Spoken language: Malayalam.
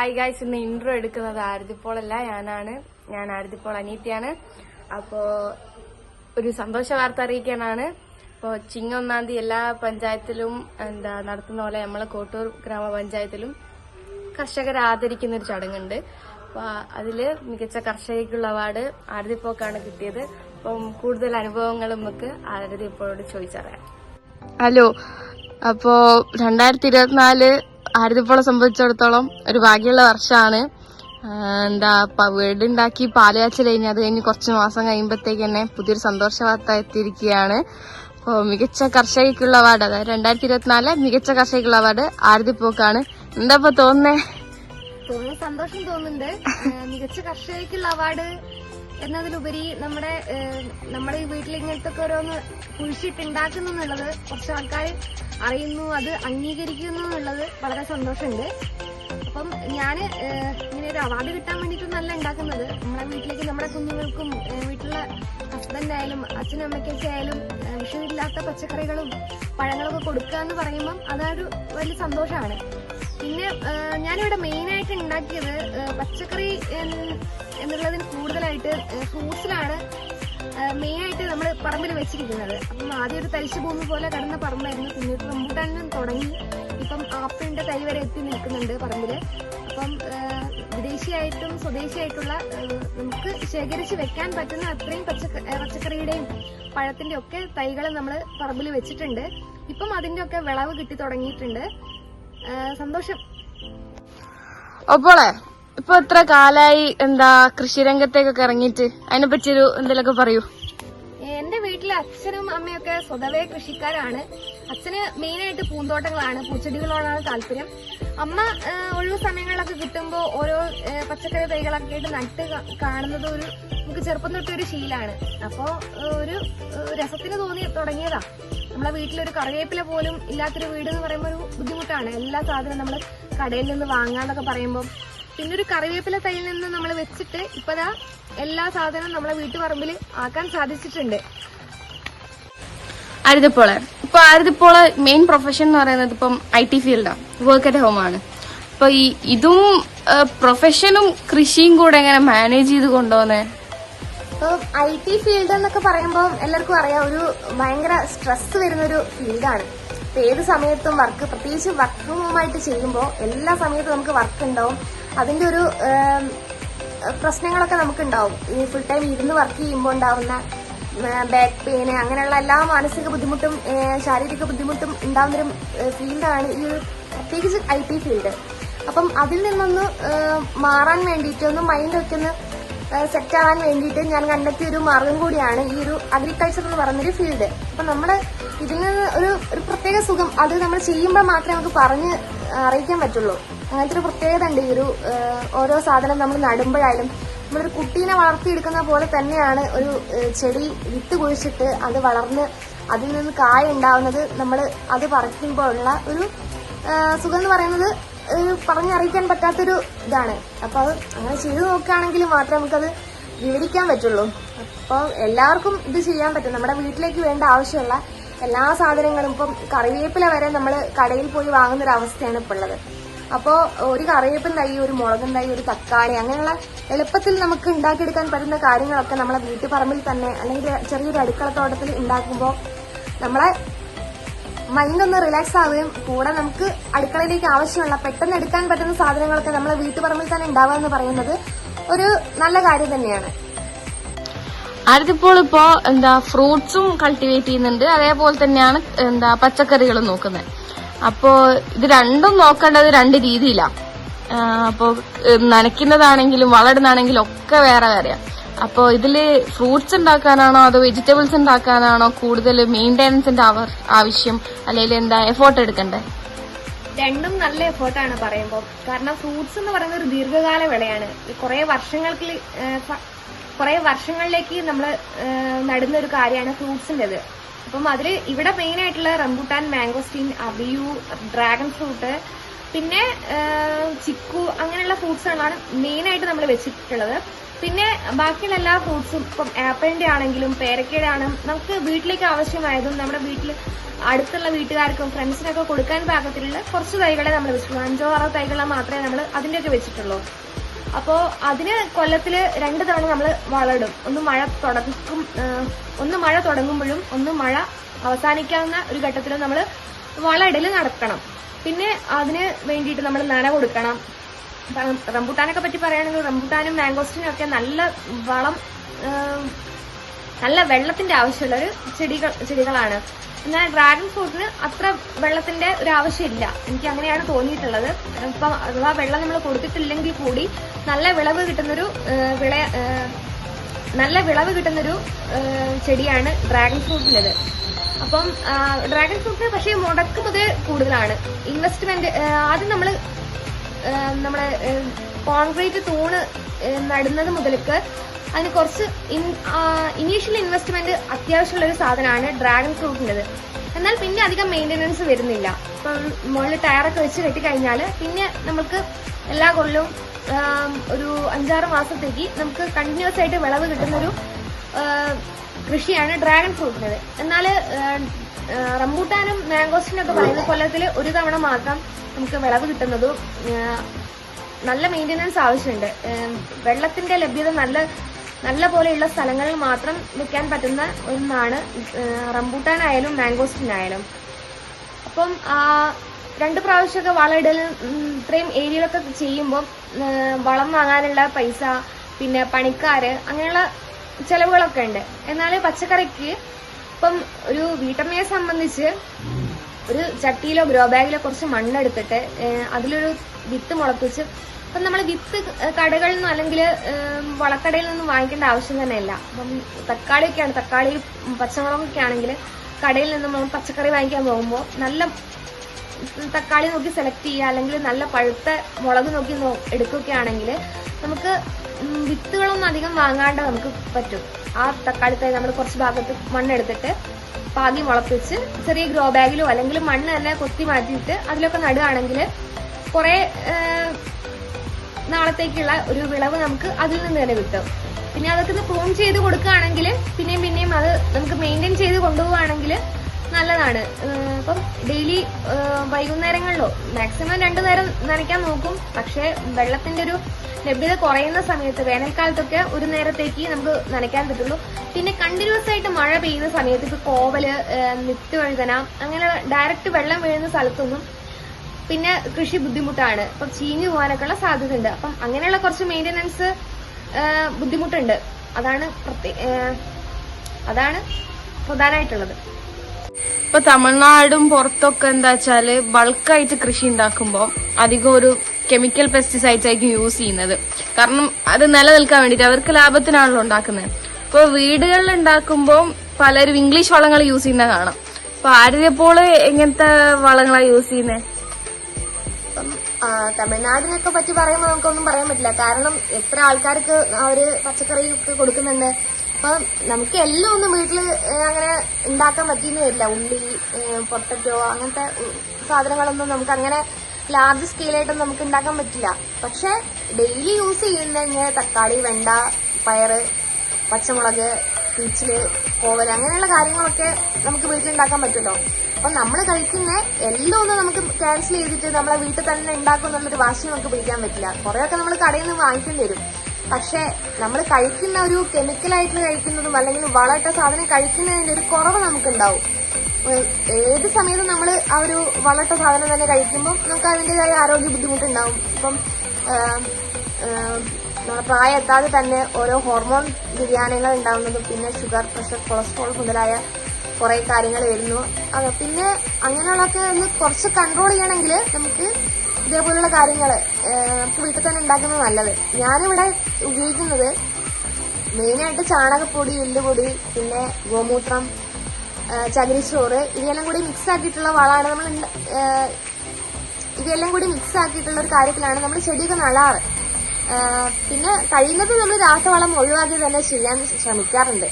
ഹായ് ഗായ്സ് ഇന്ന് ഇൻട്രോ എടുക്കുന്നത് ആരതിപ്പോളല്ല ഞാനാണ്. ഞാൻ ആരതിപ്പോൾ അനീത്തിയാണ് അപ്പോ ഒരു സന്തോഷ വാർത്ത അറിയിക്കാനാണ്. ഇപ്പോൾ ചിങ്ങൊന്നാം തീയതി എല്ലാ പഞ്ചായത്തിലും എന്താ നടത്തുന്ന പോലെ നമ്മളെ കോട്ടൂർ ഗ്രാമപഞ്ചായത്തിലും കർഷകരെ ആദരിക്കുന്ന ഒരു ചടങ്ങുണ്ട്. അപ്പോൾ അതിൽ മികച്ച കർഷകയ്ക്കുള്ള അവാർഡ് ആരതിപ്പോക്കാണ് കിട്ടിയത്. അപ്പം കൂടുതൽ അനുഭവങ്ങൾ നമുക്ക് ആരതിപ്പോളോട് ചോദിച്ചറിയാം. ഹലോ അപ്പോൾ രണ്ടായിരത്തി ഇരുപത്തിനാല് ആരതിപ്പോളെ സംബന്ധിച്ചിടത്തോളം ഒരു ഭാഗ്യമുള്ള വർഷമാണ്. എന്താ പ- പാൽ പാലയാച്ചൽ കഴിഞ്ഞ് അത് കഴിഞ്ഞ് കുറച്ച് മാസം കഴിയുമ്പോഴത്തേക്ക് തന്നെ പുതിയൊരു സന്തോഷ വാർത്ത എത്തിയിരിക്കുകയാണ്. അപ്പോൾ മികച്ച കർഷകയ്ക്കുള്ള അവാർഡ് അതായത് രണ്ടായിരത്തി ഇരുപത്തിനാല് മികച്ച കർഷകയ്ക്കുള്ള അവാർഡ് ആരതിപ്പോക്കാണ്. എന്താ ഇപ്പൊ തോന്നുന്നേ? തോന്നുന്നു സന്തോഷം തോന്നുന്നുണ്ട്. മികച്ച കർഷകയ്ക്കുള്ള അവാർഡ് എന്നതിലുപരി നമ്മുടെ നമ്മുടെ വീട്ടിൽ ഇങ്ങനത്തെ ഓരോന്ന് കുഴിച്ചിട്ടുണ്ടാക്കുന്നു എന്നുള്ളത് കുറച്ച് ആൾക്കാർ അറിയുന്നു അത് അംഗീകരിക്കുന്നു എന്നുള്ളത് വളരെ സന്തോഷമുണ്ട്. അപ്പം ഞാൻ ഇങ്ങനെ ഒരു അവാർഡ് കിട്ടാൻ വേണ്ടിയിട്ടൊന്നല്ല ഉണ്ടാക്കുന്നത്. നമ്മുടെ വീട്ടിലേക്ക് നമ്മുടെ കുഞ്ഞുങ്ങൾക്കും വീട്ടിലുള്ള വീട്ടിലെ ഹസ്ബൻഡ് ആയാലും അച്ഛനും അമ്മയ്ക്കൊക്കെ ആയാലും വിഷമില്ലാത്ത പച്ചക്കറികളും പഴങ്ങളൊക്കെ കൊടുക്കുക എന്ന് പറയുമ്പം അതൊരു വലിയ സന്തോഷമാണ്. പിന്നെ ഞാനിവിടെ മെയിനായിട്ട് ഉണ്ടാക്കിയത് പച്ചക്കറി എന്ന് എന്നുള്ളതിന് കൂടുതലായിട്ട് ഫ്രൂട്ട്സിലാണ് മെയിൻ ആയിട്ട് നമ്മൾ പറമ്പിൽ വെച്ചിരിക്കുന്നത്. അപ്പം ആദ്യം ഒരു തരിശു ഭൂമി പോലെ കിടന്ന പറമ്പായിരുന്നു. പിന്നീട് റംബൂട്ടാനും തുടങ്ങി. ഇപ്പം ആപ്പിളിന്റെ തൈ വരെ എത്തി നിൽക്കുന്നുണ്ട് പറമ്പിൽ അപ്പം വിദേശിയായിട്ടും സ്വദേശിയായിട്ടുള്ള നമുക്ക് ശേഖരിച്ച് വെക്കാൻ പറ്റുന്ന അത്രയും പച്ചക്ക പച്ചക്കറിയുടെയും പഴത്തിന്റെ ഒക്കെ തൈകൾ നമ്മൾ പറമ്പിൽ വെച്ചിട്ടുണ്ട്. ഇപ്പം അതിന്റെ ഒക്കെ വിളവ് കിട്ടി തുടങ്ങിയിട്ടുണ്ട്. സന്തോഷം. അപ്പോളെ ഇപ്പൊ എത്ര കാലായി എന്താ കൃഷിരംഗത്തേക്കൊക്കെ ഇറങ്ങിയിട്ട്? അതിനെ ഒരു എന്തെങ്കിലുമൊക്കെ പറയൂ. അച്ഛനും അമ്മയൊക്കെ സ്വതവേ കൃഷിക്കാരാണ്. അച്ഛന് മെയിനായിട്ട് പൂന്തോട്ടങ്ങളാണ് പൂച്ചെടികളോടാണ് താല്പര്യം. അമ്മ ഒഴിവ് സമയങ്ങളിലൊക്കെ കിട്ടുമ്പോൾ ഓരോ പച്ചക്കറി തൈകളൊക്കെ ആയിട്ട് നട്ട് കാണുന്നത് ഒരു നമുക്ക് ചെറുപ്പം തൊട്ടൊരു ഒരു ശീലാണ്. അപ്പോൾ ഒരു രസത്തിന് തോന്നി തുടങ്ങിയതാ. നമ്മളെ വീട്ടിലൊരു കറിവേപ്പില പോലും ഇല്ലാത്തൊരു വീട് എന്ന് പറയുമ്പോൾ ഒരു ബുദ്ധിമുട്ടാണ്. എല്ലാ സാധനവും നമ്മൾ കടയിൽ നിന്ന് വാങ്ങാന്നൊക്കെ പറയുമ്പോൾ പിന്നെ ഒരു കറിവേപ്പില തൈയിൽ നിന്ന് നമ്മൾ വെച്ചിട്ട് ഇപ്പതാ എല്ലാ സാധനവും നമ്മളെ വീട്ടുപറമ്പിൽ ആക്കാൻ സാധിച്ചിട്ടുണ്ട്. ആരതിപ്പോളെ ഇപ്പൊ അരുതപ്പോൾ മെയിൻ പ്രൊഫഷൻ എന്ന് പറയുന്നത് ഇപ്പം ഐ ടി ഫീൽഡാണ് വർക്ക് അറ്റ് ഹോം ആണ്. അപ്പൊ ഈ ഇതും പ്രൊഫഷനും കൃഷിയും കൂടെ എങ്ങനെ മാനേജ് ചെയ്ത് കൊണ്ടുപോകുന്നേ ഇപ്പൊ ഐ ടി ഫീൽഡ് എന്നൊക്കെ പറയുമ്പോൾ എല്ലാവർക്കും അറിയാം ഒരു ഭയങ്കര സ്ട്രെസ് വരുന്ന ഒരു ഫീൽഡാണ് ഇപ്പൊ ഏത് സമയത്തും വർക്ക് പ്രത്യേകിച്ച് വർക്ക് ഫ്രം ചെയ്യുമ്പോൾ എല്ലാ സമയത്തും നമുക്ക് വർക്ക് ഉണ്ടാവും. അതിന്റെ ഒരു പ്രശ്നങ്ങളൊക്കെ നമുക്ക് ഉണ്ടാവും ഈ ഫുൾ ടൈം ഇരുന്ന് വർക്ക് ചെയ്യുമ്പോൾ ഉണ്ടാവുന്ന ബാക്ക് പെയിന് അങ്ങനെയുള്ള എല്ലാ മാനസിക ബുദ്ധിമുട്ടും ശാരീരിക ബുദ്ധിമുട്ടും ഉണ്ടാകുന്നൊരു ഫീൽഡാണ് ഈ ഒരു പ്രത്യേകിച്ച് ഐ ടി ഫീൽഡ് അപ്പം അതിൽ നിന്നൊന്ന് മാറാൻ വേണ്ടിയിട്ട് ഒന്ന് മൈൻഡൊക്കെ ഒന്ന് സെറ്റ് ആവാൻ വേണ്ടിയിട്ട് ഞാൻ കണ്ടെത്തിയ ഒരു മാർഗം കൂടിയാണ് ഈ ഒരു അഗ്രികൾച്ചർ എന്ന് പറയുന്നൊരു ഫീൽഡ് അപ്പം നമ്മൾ ഇതിൽ നിന്ന് ഒരു ഒരു പ്രത്യേക സുഖം അത് നമ്മൾ ചെയ്യുമ്പോൾ മാത്രമേ നമുക്ക് പറഞ്ഞ് അറിയിക്കാൻ പറ്റുള്ളൂ. അങ്ങനത്തെ ഒരു പ്രത്യേകത ഉണ്ട് ഈ ഒരു ഓരോ സാധനം നമ്മൾ നടുമ്പോഴായാലും നമ്മളൊരു കുട്ടീനെ വളർത്തിയെടുക്കുന്ന പോലെ തന്നെയാണ് ഒരു ചെടി വിത്ത് കുഴിച്ചിട്ട് അത് വളർന്ന് അതിൽ നിന്ന് കായ ഉണ്ടാവുന്നത് നമ്മൾ അത് പറിക്കുമ്പോഴുള്ള ഒരു സുഖം എന്ന് പറയുന്നത് പറഞ്ഞറിയിക്കാൻ പറ്റാത്തൊരു ഇതാണ്. അപ്പോൾ അത് അങ്ങനെ ചെയ്തു നോക്കുകയാണെങ്കിൽ മാത്രമേ നമുക്കത് വിവരിക്കാൻ പറ്റുള്ളൂ. അപ്പോൾ എല്ലാവർക്കും ഇത് ചെയ്യാൻ പറ്റും. നമ്മുടെ വീട്ടിലേക്ക് വേണ്ട ആവശ്യമുള്ള എല്ലാ സാധനങ്ങളും ഇപ്പം കറിവേപ്പില വരെ നമ്മൾ കടയിൽ പോയി വാങ്ങുന്ന ഒരു അവസ്ഥയാണ് ഇപ്പോൾ ഉള്ളത്. അപ്പോൾ ഒരു കറിവേപ്പൻ തൈ ഒരു മുളകും തൈ ഒരു തക്കാളി അങ്ങനെയുള്ള എളുപ്പത്തിൽ നമുക്ക് ഉണ്ടാക്കിയെടുക്കാൻ പറ്റുന്ന കാര്യങ്ങളൊക്കെ നമ്മളെ വീട്ടുപറമ്പിൽ തന്നെ അല്ലെങ്കിൽ ചെറിയൊരു അടുക്കളത്തോട്ടത്തിൽ ഉണ്ടാക്കുമ്പോൾ നമ്മളെ മൈൻഡ് ഒന്ന് റിലാക്സ് ആവുകയും കൂടെ നമുക്ക് അടുക്കളയിലേക്ക് ആവശ്യമുള്ള പെട്ടെന്ന് എടുക്കാൻ പറ്റുന്ന സാധനങ്ങളൊക്കെ നമ്മളെ വീട്ടുപറമ്പിൽ തന്നെ ഉണ്ടാവുക എന്ന് പറയുന്നത് ഒരു നല്ല കാര്യം തന്നെയാണ്. അടുത്തിപ്പോൾ ഇപ്പോ എന്താ ഫ്രൂട്ട്സും കൾട്ടിവേറ്റ് ചെയ്യുന്നുണ്ട്. അതേപോലെ തന്നെയാണ് എന്താ പച്ചക്കറികളും നോക്കുന്നത്. അപ്പോ ഇത് രണ്ടും നോക്കേണ്ടത് രണ്ട് രീതിയിലാണ് അപ്പോ നനയ്ക്കുന്നതാണെങ്കിലും വളരുന്നതാണെങ്കിലും ഒക്കെ വേറെ വേറെയാണ് അപ്പോ ഇതിൽ ഫ്രൂട്ട്സ് ഉണ്ടാക്കാനാണോ അതോ വെജിറ്റബിൾസ് ഉണ്ടാക്കാനാണോ കൂടുതൽ മെയിന്റെനൻസിന്റെ ആവശ്യം അല്ലെങ്കിൽ എന്താ എഫോർട്ട് എടുക്കണ്ടേ? രണ്ടും നല്ല എഫേർട്ടാണ് പറയുമ്പോൾ. കാരണം ഫ്രൂട്ട്സ് എന്ന് പറയുന്നത് ഒരു ദീർഘകാല വിളയാണ്. കുറെ വർഷങ്ങൾക്ക് കുറെ വർഷങ്ങളിലേക്ക് നമ്മൾ നടുന്ന ഒരു കാര്യമാണ് ഫ്രൂട്ട്സിന്റെത്. അപ്പം അതിൽ ഇവിടെ മെയിൻ ആയിട്ടുള്ള rambutan mangosteen abiu dragon fruit പിന്നെ ചിക്കു അങ്ങനെയുള്ള ഫ്രൂട്ട്സുകളാണ് മെയിനായിട്ട് നമ്മൾ വെച്ചിട്ടുള്ളത്. പിന്നെ ബാക്കിയുള്ള എല്ലാ ഫ്രൂട്ട്സും ഇപ്പം ആപ്പിളിന്റെ ആണെങ്കിലും പേരക്കയുടെ ആണെങ്കിലും നമുക്ക് വീട്ടിലേക്ക് ആവശ്യമായതും നമ്മുടെ വീട്ടിൽ അടുത്തുള്ള വീട്ടുകാർക്കും ഫ്രണ്ട്സിനൊക്കെ കൊടുക്കാൻ പാകത്തിലുള്ള കുറച്ച് തൈകളെ നമ്മൾ വെച്ചിട്ടുള്ളൂ. അഞ്ചോ ആറോ തൈകളെ മാത്രമേ നമ്മൾ അതിന്റെയൊക്കെ വെച്ചിട്ടുള്ളൂ. അപ്പോൾ അതിന് കൊല്ലത്തിൽ രണ്ട് തവണ നമ്മൾ വളടും ഒന്ന് മഴ തുടങ്ങും ഒന്ന് മഴ തുടങ്ങുമ്പോഴും ഒന്ന് മഴ അവസാനിക്കാവുന്ന ഒരു ഘട്ടത്തിലും നമ്മൾ വളയിടൽ നടത്തണം. പിന്നെ അതിന് വേണ്ടിയിട്ട് നമ്മൾ നന കൊടുക്കണം. റംബൂട്ടാനൊക്കെ പറ്റി പറയുകയാണെങ്കിൽ റംബൂട്ടാനും മാംഗോസ്റ്റിനും ഒക്കെ നല്ല വളം നല്ല വെള്ളത്തിന്റെ ആവശ്യമുള്ള ഒരു ചെടികൾ ചെടികളാണ്. എന്നാൽ ഡ്രാഗൺ ഫ്രൂട്ടിന് അത്ര വെള്ളത്തിന്റെ ഒരു ആവശ്യമില്ല. എനിക്ക് അങ്ങനെയാണ് തോന്നിയിട്ടുള്ളത്. ഇപ്പം അഥവാ വെള്ളം നമ്മൾ കൊടുത്തിട്ടില്ലെങ്കിൽ കൂടി നല്ല വിളവ് കിട്ടുന്നൊരു വിള നല്ല വിളവ് കിട്ടുന്നൊരു ചെടിയാണ് ഡ്രാഗൺ ഫ്രൂട്ടിന്റെത് അപ്പം ഡ്രാഗൺ ഫ്രൂട്ടിന് പക്ഷേ മുടക്ക് പൊതുവെ കൂടുതലാണ്. ഇൻവെസ്റ്റ്മെന്റ് ആദ്യം നമ്മൾ നമ്മുടെ കോൺക്രീറ്റ് തൂണ് നടുന്നത് മുതൽക്ക് അതിന് കുറച്ച് ഇനീഷ്യൽ ഇൻവെസ്റ്റ്മെന്റ് അത്യാവശ്യമുള്ള ഒരു സാധനമാണ് ഡ്രാഗൺ ഫ്രൂട്ടിന്റെത് എന്നാൽ പിന്നെ അധികം മെയിന്റനൻസ് വരുന്നില്ല. ഇപ്പം മുകളിൽ ടയറൊക്കെ വെച്ച് കെട്ടിക്കഴിഞ്ഞാൽ പിന്നെ നമുക്ക് എല്ലാ കൊല്ലവും ഒരു അഞ്ചാറ് മാസത്തേക്ക് നമുക്ക് കണ്ടിന്യൂസ് ആയിട്ട് വിളവ് കിട്ടുന്നൊരു കൃഷിയാണ് ഡ്രാഗൺ ഫ്രൂട്ടിന്റെത് എന്നാൽ റംബൂട്ടാനും മാംഗോസ്റ്റിനും ഒക്കെ പറയുന്ന കൊല്ലത്തിൽ ഒരു തവണ മാത്രം നമുക്ക് വിളവ് കിട്ടുന്നതും നല്ല മെയിന്റനൻസ് ആവശ്യമുണ്ട്. വെള്ളത്തിന്റെ ലഭ്യത നല്ല നല്ല പോലെയുള്ള സ്ഥലങ്ങളിൽ മാത്രം വെക്കാൻ പറ്റുന്ന ഒന്നാണ് റംബൂട്ടാനായാലും മാംഗോസ്റ്റിനായാലും അപ്പം രണ്ട് പ്രാവശ്യമൊക്കെ വളമിടൽ ഇത്രയും ഏരിയയിലൊക്കെ ചെയ്യുമ്പോൾ വളം വാങ്ങാനുള്ള പൈസ പിന്നെ പണിക്കാര് അങ്ങനെയുള്ള ചെലവുകളൊക്കെ ഉണ്ട്. എന്നാൽ പച്ചക്കറിക്ക് ഇപ്പം ഒരു വീട്ടമ്മയെ സംബന്ധിച്ച് ഒരു ചട്ടിയിലോ ഗ്രോ ബാഗിലോ കുറച്ച് മണ്ണെടുത്തിട്ട് അതിലൊരു വിത്ത് മുളപ്പിച്ച് ഇപ്പം നമ്മൾ വിത്ത് കടകളിൽ നിന്നും അല്ലെങ്കിൽ വളക്കടയിൽ നിന്നും വാങ്ങിക്കേണ്ട ആവശ്യം തന്നെയല്ല. അപ്പം തക്കാളിയൊക്കെയാണ് തക്കാളി പച്ചമുളകൊക്കെ ആണെങ്കിൽ കടയിൽ നിന്നും നമ്മൾ പച്ചക്കറി വാങ്ങിക്കാൻ പോകുമ്പോൾ നല്ല തക്കാളി നോക്കി സെലക്ട് ചെയ്യുക അല്ലെങ്കിൽ നല്ല പഴുത്ത മുളക് നോക്കി എടുക്കുകയാണെങ്കിൽ നമുക്ക് വിത്തുകളൊന്നും അധികം വാങ്ങാണ്ട് നമുക്ക് പറ്റും. ആ തക്കാളി തൈ നമ്മൾ കുറച്ച് ഭാഗത്ത് മണ്ണെടുത്തിട്ട് പാകി മുളപ്പിച്ച് ചെറിയ ഗ്രോ ബാഗിലോ അല്ലെങ്കിൽ മണ്ണ് തന്നെ കൊത്തി മാറ്റിയിട്ട് അതിലൊക്കെ നടുകയാണെങ്കിൽ കുറെ നാളത്തേക്കുള്ള ഒരു വിളവ് നമുക്ക് അതിൽ നിന്ന് തന്നെ കിട്ടും. പിന്നെ അതൊക്കെ ഒന്ന് പ്രൂൺ ചെയ്ത് കൊടുക്കുകയാണെങ്കിൽ പിന്നെയും പിന്നെയും അത് നമുക്ക് മെയിന്റെയിൻ ചെയ്ത് കൊണ്ടുപോവുകയാണെങ്കിൽ നല്ലതാണ്. ഇപ്പം ഡെയിലി വൈകുന്നേരങ്ങളിലോ മാക്സിമം രണ്ടു നേരം നനയ്ക്കാൻ നോക്കും. പക്ഷേ വെള്ളത്തിന്റെ ഒരു ലഭ്യത കുറയുന്ന സമയത്ത് വേനൽക്കാലത്തൊക്കെ ഒരു നേരത്തേക്ക് നമുക്ക് നനയ്ക്കാൻ പറ്റുള്ളൂ. പിന്നെ കണ്ടിന്യൂസ് ആയിട്ട് മഴ പെയ്യുന്ന സമയത്ത് ഇപ്പൊ കോവൽ നിത്യവഴുതന അങ്ങനെ ഡയറക്റ്റ് വെള്ളം വീഴുന്ന സ്ഥലത്തൊന്നും പിന്നെ കൃഷി ബുദ്ധിമുട്ടാണ്. അപ്പൊ ചീഞ്ഞു പോകാനൊക്കെ ഉള്ള സാധ്യത ഉണ്ട് അപ്പം അങ്ങനെയുള്ള കുറച്ച് മെയിന്റനൻസ് ബുദ്ധിമുട്ടുണ്ട്. അതാണ് അതാണ് പ്രധാനമായിട്ടുള്ളത്. ഇപ്പൊ തമിഴ്നാടും പുറത്തൊക്കെ എന്താ വെച്ചാൽ ബൾക്കായിട്ട് കൃഷി ഉണ്ടാക്കുമ്പോൾ അധികം ഒരു കെമിക്കൽ പെസ്റ്റിസൈഡ്സ് ആയിരിക്കും യൂസ് ചെയ്യുന്നത്. കാരണം അത് നിലനിൽക്കാൻ വേണ്ടിയിട്ട് അവർക്ക് ലാഭത്തിനാണല്ലോ ഉണ്ടാക്കുന്നത്. ഇപ്പൊ വീടുകളിൽ ഉണ്ടാക്കുമ്പോൾ പലരും ഇംഗ്ലീഷ് വളങ്ങൾ യൂസ് ചെയ്യുന്ന കാണാം. അപ്പൊ ആര്യപ്പോൾ എങ്ങനത്തെ വളങ്ങളാണ് യൂസ് ചെയ്യുന്നത് തമിഴ്നാടിനൊക്കെ പറ്റി പറയുമ്പോൾ നമുക്കൊന്നും പറയാൻ പറ്റില്ല. കാരണം എത്ര ആൾക്കാർക്ക് അവർ പച്ചക്കറി ഒക്കെ കൊടുക്കുന്നുണ്ട്. അപ്പം നമുക്ക് എല്ലാം ഒന്നും വീട്ടിൽ അങ്ങനെ ഉണ്ടാക്കാൻ പറ്റിയെന്ന് വരില്ല ഉള്ളി പൊട്ടറ്റോ അങ്ങനത്തെ സാധനങ്ങളൊന്നും നമുക്ക് അങ്ങനെ ലാർജ് സ്കെയിലായിട്ടൊന്നും നമുക്ക് ഉണ്ടാക്കാൻ പറ്റില്ല. പക്ഷെ ഡെയിലി യൂസ് ചെയ്യുന്ന തക്കാളി വെണ്ട പയറ് പച്ചമുളക് പീച്ചിൽ പോവൽ അങ്ങനെയുള്ള കാര്യങ്ങളൊക്കെ നമുക്ക് വീട്ടിലുണ്ടാക്കാൻ പറ്റുമല്ലോ. അപ്പൊ നമ്മൾ കഴിക്കുന്ന എല്ലാം ഒന്നും നമുക്ക് ക്യാൻസൽ ചെയ്തിട്ട് നമ്മളെ വീട്ടിൽ തന്നെ ഉണ്ടാക്കും എന്നുള്ളൊരു വാശി നമുക്ക് പിടിക്കാൻ പറ്റില്ല. കുറെയൊക്കെ നമ്മൾ കടയിൽ നിന്ന് വാങ്ങിക്കേണ്ടി വരും. പക്ഷേ നമ്മൾ കഴിക്കുന്ന ഒരു കെമിക്കലായിട്ട് കഴിക്കുന്നതും അല്ലെങ്കിൽ വളമിട്ട സാധനം കഴിക്കുന്നതിന്റെ ഒരു കുറവ് നമുക്കുണ്ടാവും. ഏത് സമയത്തും നമ്മൾ ആ ഒരു വളട്ട സാധനം തന്നെ കഴിക്കുമ്പോൾ നമുക്ക് അതിന്റെതായ ആരോഗ്യ ബുദ്ധിമുട്ടുണ്ടാവും. ഇപ്പം പ്രായം എത്താതെ തന്നെ ഓരോ ഹോർമോൺ വ്യതിയാനങ്ങൾ ഉണ്ടാകുന്നതും പിന്നെ ഷുഗർ പ്രഷർ കൊളസ്ട്രോൾ മുതലായ കുറെ കാര്യങ്ങൾ വരുന്നു. അത് പിന്നെ അങ്ങനെയുള്ളതൊക്കെ ഒന്ന് കുറച്ച് കൺട്രോൾ ചെയ്യണമെങ്കിൽ നമുക്ക് ഇതേപോലുള്ള കാര്യങ്ങൾ നമുക്ക് വീട്ടിൽ തന്നെ ഉണ്ടാക്കുന്നത് നല്ലത്. ഞാനിവിടെ ഉപയോഗിക്കുന്നത് മെയിനായിട്ട് ചാണകപ്പൊടി എല്ലുപൊടി പിന്നെ ഗോമൂത്രം ചകിരിച്ചോറ് ഇവയെല്ലാം കൂടി മിക്സ് ആക്കിയിട്ടുള്ള വളമാണ് നമ്മൾ ഇവയെല്ലാം കൂടി മിക്സ് ആക്കിയിട്ടുള്ള ഒരു കാര്യത്തിലാണ് നമ്മൾ ചെടിയൊക്കെ നടാറ്. പിന്നെ കഴിയുന്നത് നമ്മൾ രാസവളം ഒഴിവാക്കി തന്നെ ചെയ്യാൻ ശ്രമിക്കാറുണ്ട്.